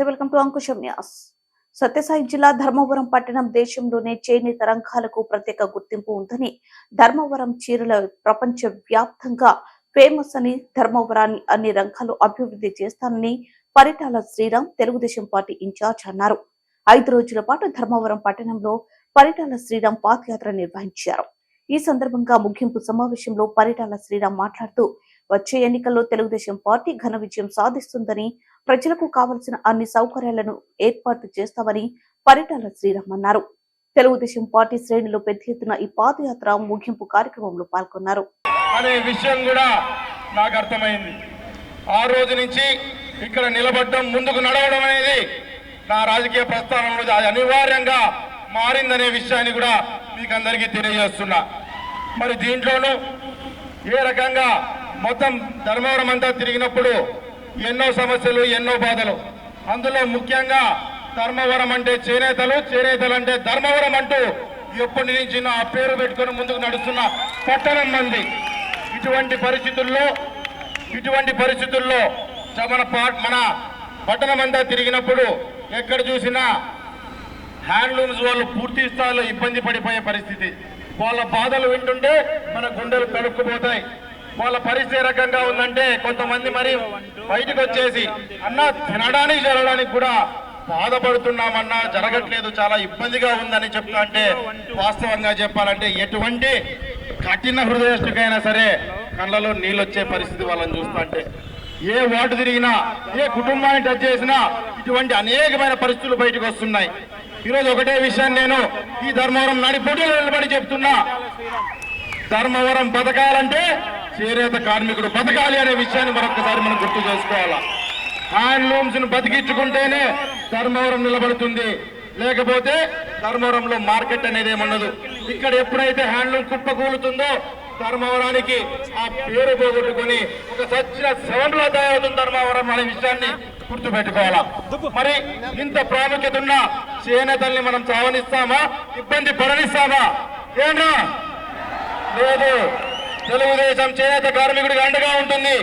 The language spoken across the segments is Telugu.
నమస్తే వెల్కమ్ టు అంకుశం న్యాస్. సత్యసాయి జిల్లా ధర్మవరం పట్టణం దేశంలోనే చేనేత రంగాలకు ప్రత్యేక గుర్తింపు ఉందని ధర్మవరం చీరల ప్రపంచ వ్యాప్తంగా ఫేమస్ అని ధర్మవరాన్ని అన్ని రంగాలు అభివృద్ధి చేస్తానని Paritala Sriram Telugu Desam party in charge అన్నారు. ఐదు రోజుల పాటు ధర్మవరం పట్టణంలో పరిటాల శ్రీరామ్ పాదయాత్ర నిర్వహించారు. ఈ సందర్భంగా ముగింపు సమావేశంలో పరిటాల శ్రీరామ్ మాట్లాడుతూ వచ్చే ఎన్నికల్లో తెలుగుదేశం పార్టీ ఘన విజయం సాధిస్తుందని ప్రజలకు కావలసిన అన్ని సౌకర్యాలను ఏర్పాటు చేస్తామని పరిటాల శ్రీరామ్ అన్నారు. తెలుగుదేశం పార్టీ శ్రేణులు పెద్ద ఎత్తున ఈ పాదయాత్ర ముగింపు కార్యక్రమంలో పాల్గొన్నారు. అనే విషయం కూడా నాకు అర్థమైంది. ఆ రోజు నుంచి ఇక్కడ నిలబడడం ముందుకు నడవడం అనేది నా రాజకీయ ప్రస్థానంలో అనివార్యంగా మారిందనే విషయాన్ని కూడా మీకు అందరికీ తెలియజేస్తున్నా. మరి దీంట్లోనూ ఏ రకంగా మొత్తం ధర్మవరం అంతా తిరిగినప్పుడు ఎన్నో సమస్యలు ఎన్నో బాధలు. అందులో ముఖ్యంగా ధర్మవరం అంటే చేనేతలు చేనేతలు అంటే ధర్మవరం అంటూ ఎప్పటి నుంచి నా పేరు పెట్టుకొని ముందుకు నడుస్తున్న పట్టణం మంది. ఇటువంటి పరిస్థితుల్లో ఇటువంటి పరిస్థితుల్లో మన మన పట్టణం అంతా తిరిగినప్పుడు ఎక్కడ చూసినా హ్యాండ్లూమ్స్ వాళ్ళు పూర్తి స్థాయిలో ఇబ్బంది పడిపోయే పరిస్థితి. వాళ్ళ బాధలు వింటుంటే మన గుండెలు కడుక్కుపోతాయి. వాళ్ళ పరిస్థితి ఏ రకంగా ఉందంటే కొంతమంది మరి బయటకు వచ్చేసి అన్న తినడానికి జరగడానికి కూడా బాధపడుతున్నామన్నా జరగట్లేదు చాలా ఇబ్బందిగా ఉందని చెప్తా అంటే వాస్తవంగా చెప్పాలంటే ఎటువంటి కఠిన హృదయస్తుకైనా సరే కళ్ళలో నీళ్ళు వచ్చే పరిస్థితి వాళ్ళని చూస్తా అంటే ఏ వాటు తిరిగినా ఏ కుటుంబాన్ని టచ్ చేసినా ఇటువంటి అనేకమైన పరిస్థితులు బయటకు వస్తున్నాయి ఈరోజు ఒకటే విషయాన్ని నేను ఈ ధర్మవరం నడిపోటీలో నిలబడి చెప్తున్నా. ధర్మవరం బతకాలంటే చేనేత కార్మికుడు బతకాలి అనే విషయాన్ని మరొకసారి మనం గుర్తు చేసుకోవాలా? హ్యాండ్లూమ్స్ను బతికించుకుంటేనే ధర్మవరం నిలబడుతుంది. లేకపోతే ధర్మవరంలో మార్కెట్ అనేది ఏమన్నదు ఇక్కడ ఎప్పుడైతే హ్యాండ్లూమ్ కుప్పకూలుతుందో ధర్మవరానికి ఆ పేరు పోగొట్టుకొని ఒక సచ్చిన సెవెన్లో తయారవుతుంది ధర్మవరం అనే విషయాన్ని గుర్తుపెట్టుకోవాలా? మరి ఇంత ప్రాముఖ్యత ఉన్న చేనేతల్ని మనం చావనిస్తామా? ఇబ్బంది పడనిస్తామా? ఏంట్రా? లేదు. తెలుగుదేశం చేనేత కార్మికుడికి అండగా ఉంటుంది.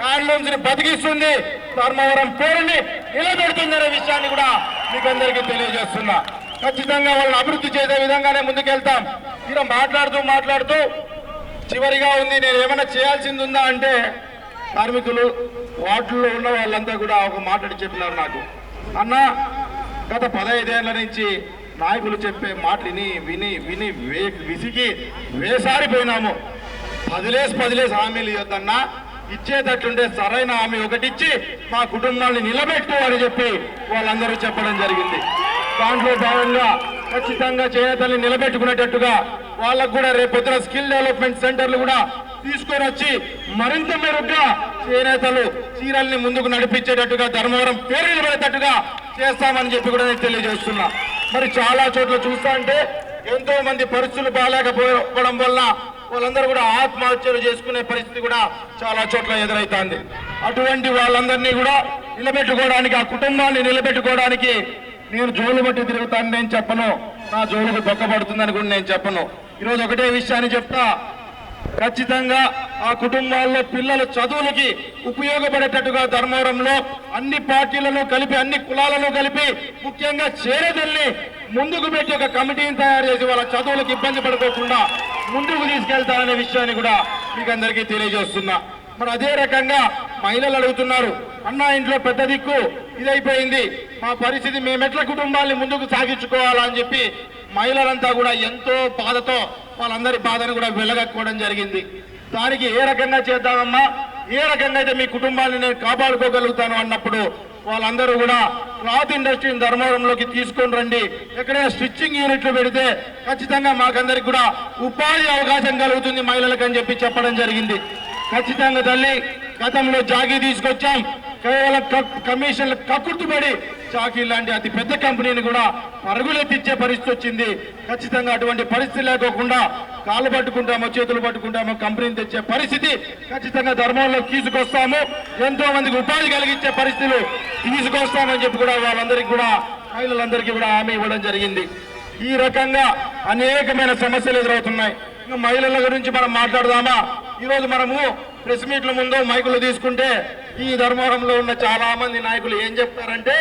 హ్యాండ్లూమ్స్ని బతికిస్తుంది. ధర్మవరం పేరుని నిలబెడుతుందనే విషయాన్ని కూడా మీకు అందరికీ తెలియజేస్తున్నా. ఖచ్చితంగా వాళ్ళని అభివృద్ధి చేసే విధంగానే ముందుకెళ్తాం. ఇలా మాట్లాడుతూ మాట్లాడుతూ చివరిగా ఉంది. నేను ఏమైనా చేయాల్సింది ఉందా అంటే కార్మికులు వార్డుల్లో ఉన్న వాళ్ళంతా కూడా ఒక మాట్లాడి చెప్పినారు నాకు. అన్న గత పదహైదేళ్ళ నుంచి నాయకులు చెప్పే మాటలు విని విని విని వే విసిగి వేసారిపోయినాము. పదిలేసి పదిలేసి హామీలు ఇవ్వద్దన్నా. ఇచ్చేటట్లుంటే సరైన హామీ ఒకటి ఇచ్చి మా కుటుంబాన్ని నిలబెట్టు అని చెప్పి వాళ్ళందరూ చెప్పడం జరిగింది. దాంట్లో భాగంగా ఖచ్చితంగా చేనేతల్ని నిలబెట్టుకునేటట్టుగా వాళ్ళకు కూడా రేపొద్దున స్కిల్ డెవలప్మెంట్ సెంటర్లు కూడా తీసుకొని వచ్చి మరింత మెరుగ్గా చేనేతలు చీరల్ని ముందుకు నడిపించేటట్టుగా ధర్మవరం పేరు నిలబడేటట్టుగా చేస్తామని చెప్పి కూడా నేను తెలియజేస్తున్నా. మరి చాలా చోట్ల చూస్తా అంటే ఎంతో మంది పరిస్థితులు బాగాలేకపోవడం వల్ల వాళ్ళందరూ కూడా ఆత్మహత్యలు చేసుకునే పరిస్థితి కూడా చాలా చోట్ల ఎదురవుతోంది అటువంటి వాళ్ళందరినీ కూడా నిలబెట్టుకోవడానికి ఆ కుటుంబాన్ని నిలబెట్టుకోవడానికి నేను జోలు బట్టి తిరుగుతాను నేను చెప్పను. నా జోలుకు దొక్కబడుతుందని కూడా నేను చెప్పను. ఈరోజు ఒకటే విషయాన్ని చెప్తా. ఖచ్చితంగా ఆ కుటుంబాల్లో పిల్లల చదువులకి ఉపయోగపడేటట్టుగా ధర్మవరంలో అన్ని పార్టీలను కలిపి అన్ని కులాలను కలిపి ముఖ్యంగా చేరదల్ని ముందుకు పెట్టి ఒక కమిటీని తయారు చేసి వాళ్ళ చదువులకు ఇబ్బంది పడుకోకుండా ముందుకు తీసుకెళ్తామనే విషయాన్ని కూడా మీకు అందరికీ తెలియజేస్తున్నా. మరి అదే రకంగా మహిళలు అడుగుతున్నారు అన్న ఇంట్లో పెద్ద దిక్కు ఇదైపోయింది. మా పరిస్థితి మేమెట్ల కుటుంబాన్ని ముందుకు సాగించుకోవాలా? అని చెప్పి మహిళలంతా కూడా ఎంతో బాధతో వాళ్ళందరి బాధను కూడా వెళ్ళగక్కోవడం జరిగింది. దానికి ఏ రకంగా చేద్దామమ్మా? ఏ రకంగా అయితే మీ కుటుంబాన్ని నేను కాపాడుకోగలుగుతాను అన్నప్పుడు వాళ్ళందరూ కూడా క్లాత్ ఇండస్ట్రీని ధర్మవరంలోకి తీసుకొని రండి. ఎక్కడైనా స్టిచ్చింగ్ యూనిట్లు పెడితే ఖచ్చితంగా మాకందరికి కూడా ఉపాధి అవకాశం కలుగుతుంది మహిళలకు అని చెప్పి చెప్పడం జరిగింది. ఖచ్చితంగా తల్లి గతంలో జాగీ తీసుకొచ్చాం. కేవలం కమిషన్లు కక్కుర్తుపడి షాకీ లాంటి అతి పెద్ద కంపెనీని కూడా పరుగులెత్తిచ్చే పరిస్థితి వచ్చింది. ఖచ్చితంగా అటువంటి పరిస్థితి లేకోకుండా కాళ్ళు పట్టుకుంటామో చేతులు పట్టుకుంటామో కంపెనీని తెచ్చే పరిస్థితి ఖచ్చితంగా ధర్మంలో తీసుకొస్తాము. ఎంతో మందికి ఉపాధి కలిగించే పరిస్థితులు తీసుకొస్తామని చెప్పి కూడా వాళ్ళందరికీ కూడా మహిళలందరికీ కూడా హామీ ఇవ్వడం జరిగింది. ఈ రకంగా అనేకమైన సమస్యలు ఎదురవుతున్నాయి. మహిళల గురించి మనం మాట్లాడదామా? ఈరోజు మనము ప్రెస్ మీట్ల ముందు మైకులు తీసుకుంటే ఈ ధర్మవరంలో ఉన్న చాలా మంది నాయకులు ఏం చెప్తారంటే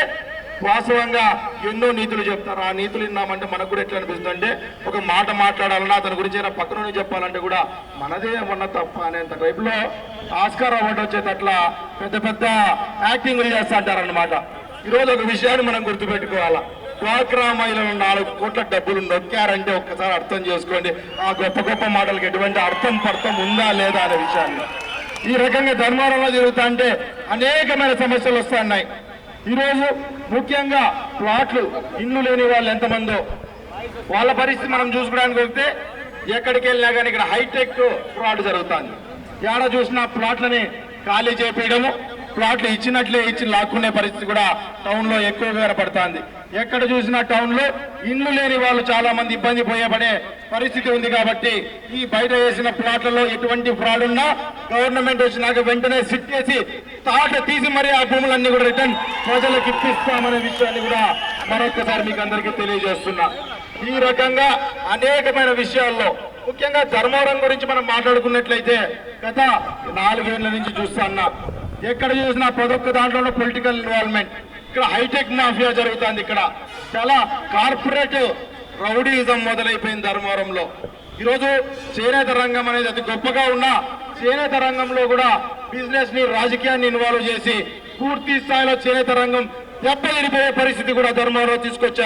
వాస్తవంగా ఎన్నో నీతులు చెప్తారు. ఆ నీతులు విన్నామంటే మనకు కూడా ఎట్లా అనిపిస్తుంది అంటే ఒక మాట మాట్లాడాలన్నా అతని గురించి ఏదైనా పక్కన చెప్పాలంటే కూడా మనదే ఏమన్నా తప్ప అనేంత టైప్లో ఆస్కార్ అవార్డు వచ్చేటట్లా పెద్ద పెద్ద యాక్టింగ్లు చేస్తాంటారనమాట ఈరోజు ఒక విషయాన్ని మనం గుర్తుపెట్టుకోవాలా. డ్వాక్రా మహిళలు నాలుగు కోట్ల డబ్బులు నొక్కారంటే ఒక్కసారి అర్థం చేసుకోండి ఆ గొప్ప గొప్ప మాటలకు ఎటువంటి అర్థం పర్థం ఉందా లేదా అనే విషయాన్ని. ఈ రకంగా ధర్మారంలో జరుగుతా అంటే అనేకమైన సమస్యలు వస్తున్నాయి. ఈరోజు ముఖ్యంగా ప్లాట్లు ఇల్లు లేని వాళ్ళు ఎంతమందో వాళ్ళ పరిస్థితి మనం చూసుకోవడానికి వెళ్తే ఎక్కడికి వెళ్ళినా కానీ ఇక్కడ హైటెక్ ఫ్రాడ్ జరుగుతుంది. ఏడ చూసినా ప్లాట్లని ఖాళీ చేపేయడము ప్లాట్లు ఇచ్చినట్లే ఇచ్చి లాక్కునే పరిస్థితి కూడా టౌన్లో ఎక్కువగా కనపడుతుంది. ఎక్కడ చూసినా టౌన్లో ఇల్లు లేని వాళ్ళు చాలా మంది ఇబ్బంది పోయబడే పరిస్థితి ఉంది కాబట్టి ఈ బయట వేసిన ప్లాట్లలో ఎటువంటి ఫ్రాడ్ ఉన్నా గవర్నమెంట్ వచ్చినాక వెంటనే సిట్ చేసి తాట తీసి మరి ఆ భూములన్నీ కూడా రిటర్న్ ప్రజలకు ఇప్పిస్తామనే విషయాన్ని కూడా మరొకసారి మీకు అందరికీ తెలియజేస్తున్నా. ఈ రకంగా అనేకమైన విషయాల్లో ముఖ్యంగా ధర్మవరం గురించి మనం మాట్లాడుకున్నట్లయితే గత నాలుగేళ్ళ నుంచి చూస్తున్నా ఎక్కడ చూసినా ప్రతి ఒక్క దాంట్లో పొలిటికల్ ఇన్వాల్వ్మెంట్ ఇక్కడ హైటెక్ మాఫియా జరుగుతుంది ఇక్కడ. చాలా కార్పొరేట్ రౌడీయిజం మొదలైపోయింది ధర్మవరంలో. ఈరోజు చేనేత రంగం అనేది అతి గొప్పగా ఉన్నా చేనేత రంగంలో కూడా బిజినెస్ని రాజకీయాన్ని ఇన్వాల్వ్ చేసి పూర్తి స్థాయిలో చేనేత రంగం దెబ్బతిరిపోయే పరిస్థితి కూడా ధర్మారావు తీసుకొచ్చారు.